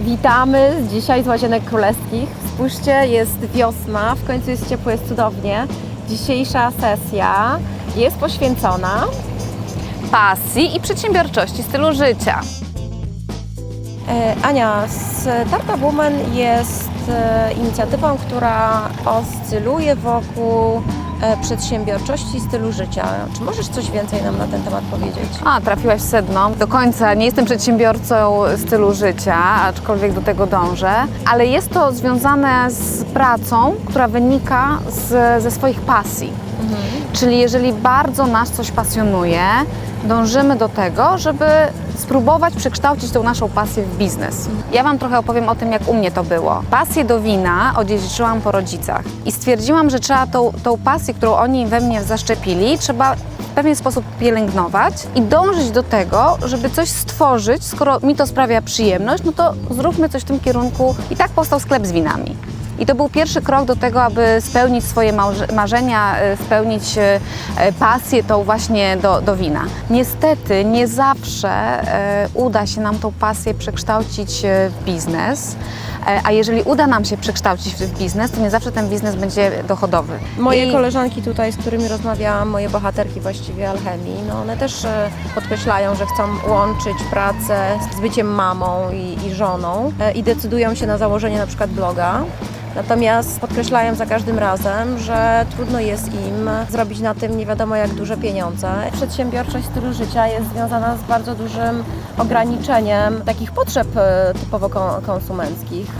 Witamy dzisiaj z Łazienek Królewskich. Spójrzcie, jest wiosna, w końcu jest ciepło, jest cudownie. Dzisiejsza sesja jest poświęcona pasji i przedsiębiorczości stylu życia. E, Ania, Startup Woman jest e, inicjatywą, która oscyluje wokół e, przedsiębiorczości stylu życia. Czy możesz coś więcej nam na ten temat powiedzieć? A, trafiłaś w sedno. Do końca nie jestem przedsiębiorcą stylu życia, aczkolwiek do tego dążę, ale jest to związane z pracą, która wynika z, ze swoich pasji. Czyli jeżeli bardzo nas coś pasjonuje, dążymy do tego, żeby spróbować przekształcić tą naszą pasję w biznes. Ja Wam trochę opowiem o tym, jak u mnie to było. Pasję do wina odziedziczyłam po rodzicach i stwierdziłam, że trzeba tą, tą pasję, którą oni we mnie zaszczepili, trzeba w pewien sposób pielęgnować i dążyć do tego, żeby coś stworzyć, skoro mi to sprawia przyjemność, no to zróbmy coś w tym kierunku. I tak powstał sklep z winami. I to był pierwszy krok do tego, aby spełnić swoje marzenia, e, spełnić e, e, pasję tą właśnie do, do wina. Niestety nie zawsze uda się nam tą pasję przekształcić w biznes, a jeżeli uda nam się przekształcić w biznes, to nie zawsze ten biznes będzie dochodowy. Moje I- koleżanki tutaj, z którymi rozmawiałam, moje bohaterki właściwie alchemii, no one też podkreślają, że chcą łączyć pracę z byciem mamą i, i żoną i decydują się na założenie na przykład bloga. Natomiast podkreślają za każdym razem, że trudno jest im zrobić na tym nie wiadomo jak duże pieniądze. Przedsiębiorczość stylu życia jest związana z bardzo dużym ograniczeniem takich potrzeb e, typowo kon- konsumenckich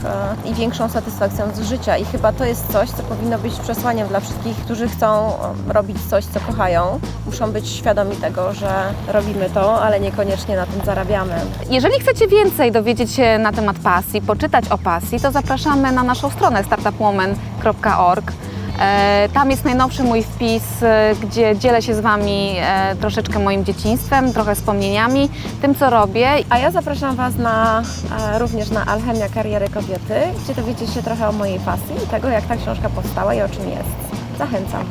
e, i większą satysfakcją z życia. I chyba to jest coś, co powinno być przesłaniem dla wszystkich, którzy chcą e, robić coś, co kochają. Muszą być świadomi tego, że robimy to, ale niekoniecznie na tym zarabiamy. Jeżeli chcecie więcej dowiedzieć się na temat pasji, poczytać o pasji, to zapraszamy na naszą stronę startupwoman.org. E, Tam jest najnowszy mój wpis, e, gdzie dzielę się z Wami e, troszeczkę moim dzieciństwem, trochę wspomnieniami, tym co robię. A ja zapraszam Was na, również na Alchemia Kariery Kobiety, gdzie dowiecie się trochę o mojej pasji i tego, jak ta książka powstała i o czym jest. Zachęcam.